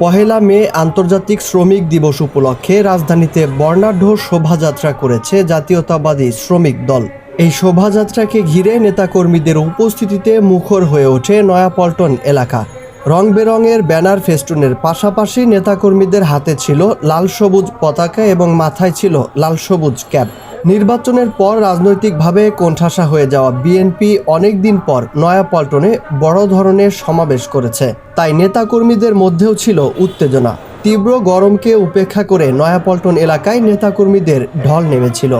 পহেলা মে আন্তর্জাতিক শ্রমিক দিবস উপলক্ষে রাজধানীতে বর্ণাঢ্য শোভাযাত্রা করেছে জাতীয়তাবাদী শ্রমিক দল। এই শোভাযাত্রাকে ঘিরে নেতাকর্মীদের উপস্থিতিতে মুখর হয়ে ওঠে নয়াপল্টন এলাকা। রং বেরঙের ব্যানার ফেস্টুনের পাশাপাশি নেতাকর্মীদের হাতে ছিল লাল সবুজ পতাকা এবং মাথায় ছিল লাল সবুজ ক্যাপ। নির্বাচনের পর রাজনৈতিকভাবে কোণঠাসা হয়ে যাওয়া বিএনপি অনেক দিন পর নয়াপল্টনে বড় ধরনের সমাবেশ করেছে। তাই নেতাকর্মীদের মধ্যেও ছিল উত্তেজনা। তীব্র গরমকে উপেক্ষা করে নয়াপল্টন এলাকায় নেতাকর্মীদের ঢল নেমেছিল।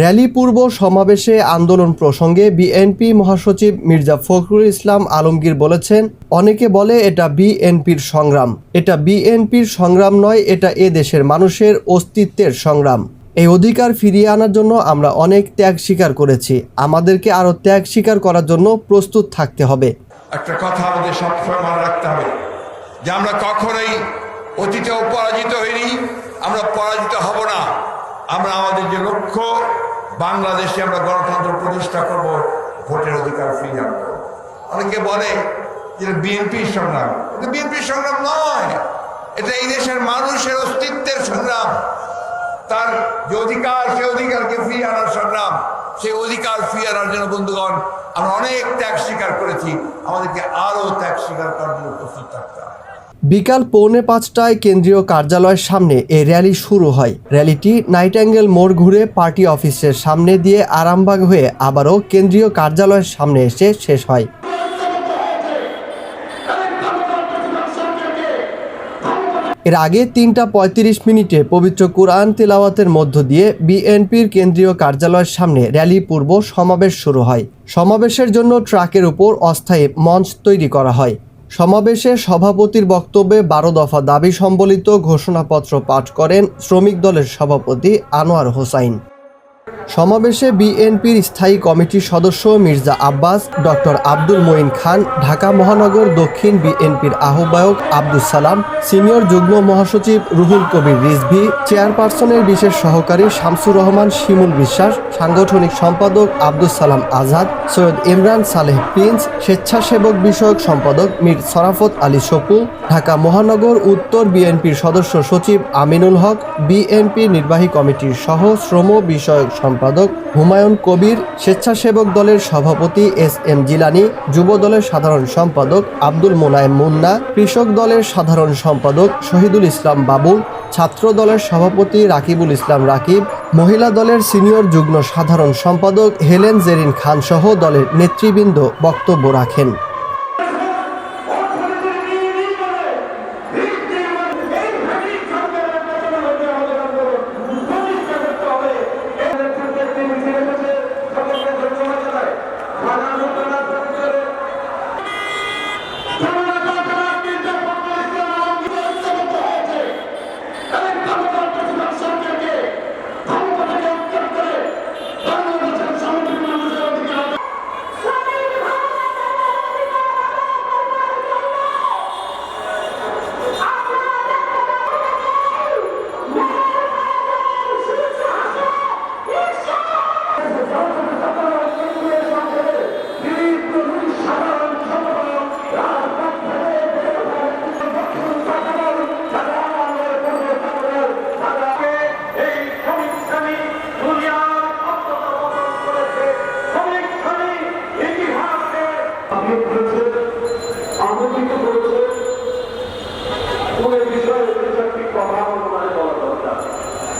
র্যালি পূর্ব সমাবেশে আন্দোলন প্রসঙ্গে বিএনপি মহাসচিব মির্জা ফখরুল ইসলাম আলমগীর বলেছেন, অনেকে বলে এটা বিএনপির সংগ্রাম। এটা বিএনপির সংগ্রাম নয়, এটা এ দেশের মানুষের অস্তিত্বের সংগ্রাম। এই অধিকার ফিরিয়ে আনার জন্য আমরা অনেক ত্যাগ স্বীকার করেছি। আমাদেরকে আরও ত্যাগ স্বীকার করার জন্য প্রস্তুত থাকতে হবে। একটা কথা আমাদের সবসময় মনে রাখতে হবে, যে আমরা কখনোই অতীতেও পরাজিত হইনি, আমরা পরাজিত হব না। আমরা আমাদের যে লক্ষ্য বাংলাদেশে আমরা গণতন্ত্র প্রতিষ্ঠা করব, ভোটের অধিকার ফিরিয়ে আনব। অনেকে বলে যে বিএনপির সংগ্রাম। কিন্তু বিএনপির সংগ্রাম নয়। এটা এই দেশের মানুষের অস্তিত্বের সংগ্রাম। তার যে অধিকার, সে অধিকারকে ফিরিয়ে আনার সংগ্রাম, সেই অধিকার ফিরিয়ে আনার জন্য বন্ধুগণ, আমরা অনেক ত্যাগ স্বীকার করেছি। আমাদেরকে আরও ত্যাগ স্বীকার করার জন্য প্রস্তুত থাকতে হবে। বিকাল পৌনে পাঁচটায় কেন্দ্রীয় কার্যালয়ের সামনে এই র্যালি শুরু হয়। র্যালিটি নাইটাঙ্গেল মোড় ঘুরে পার্টি অফিসের সামনে দিয়ে আরামবাগ হয়ে আবারও কেন্দ্রীয় কার্যালয়ের সামনে এসে শেষ হয়। এর আগে তিনটা পঁয়ত্রিশ মিনিটে পবিত্র কুরআন তেলাওয়াতের মধ্য দিয়ে বিএনপির কেন্দ্রীয় কার্যালয়ের সামনে র্যালি পূর্ব সমাবেশ শুরু হয়। সমাবেশের জন্য ট্রাকের উপর অস্থায়ী মঞ্চ তৈরি করা হয়। সমাবেশে সভাপতির বক্তব্যে বারো দফা দাবি সম্বলিত ঘোষণাপত্র পাঠ করেন শ্রমিক দলের সভাপতি আনোয়ার হোসাইন। সমাবেশে বিএনপির স্থায়ী কমিটির সদস্য মির্জা আব্বাস, ডক্টর আব্দুল মঈন খান, ঢাকা মহানগর দক্ষিণ বিএনপির আহ্বায়ক আব্দুল সালাম, সিনিয়র যুগ্ম মহাসচিব রুহুল কবির রিজভি, চেয়ারপারসনের বিশেষ সহকারী শামসুর রহমান, শিমুল বিশ্বাস, সাংগঠনিক সম্পাদক আব্দুল সালাম আজাদ, সৈয়দ ইমরান সালেহ প্রিন্স, স্বেচ্ছাসেবক বিষয়ক সম্পাদক মীর সরাফত আলী সপু, ঢাকা মহানগর উত্তর বিএনপির সদস্য সচিব আমিনুল হক, বিএনপি নির্বাহী কমিটির সহ শ্রম বিষয়ক সম্পাদক হুমায়ুন কবির, স্বেচ্ছাসেবক দলের সভাপতি এস এম জিলানি, যুব দলের সাধারণ সম্পাদক আব্দুল মোনায়েম মুন্না, কৃষক দলের সাধারণ সম্পাদক শহীদুল ইসলাম বাবুল ছাত্র দলের সভাপতি রাকিবুল ইসলাম রাকিব, মহিলা দলের সিনিয়র যুগ্ম সাধারণ সম্পাদক হেলেন জেরিন খান সহ দলের নেতৃবৃন্দ বক্তব্য রাখেন।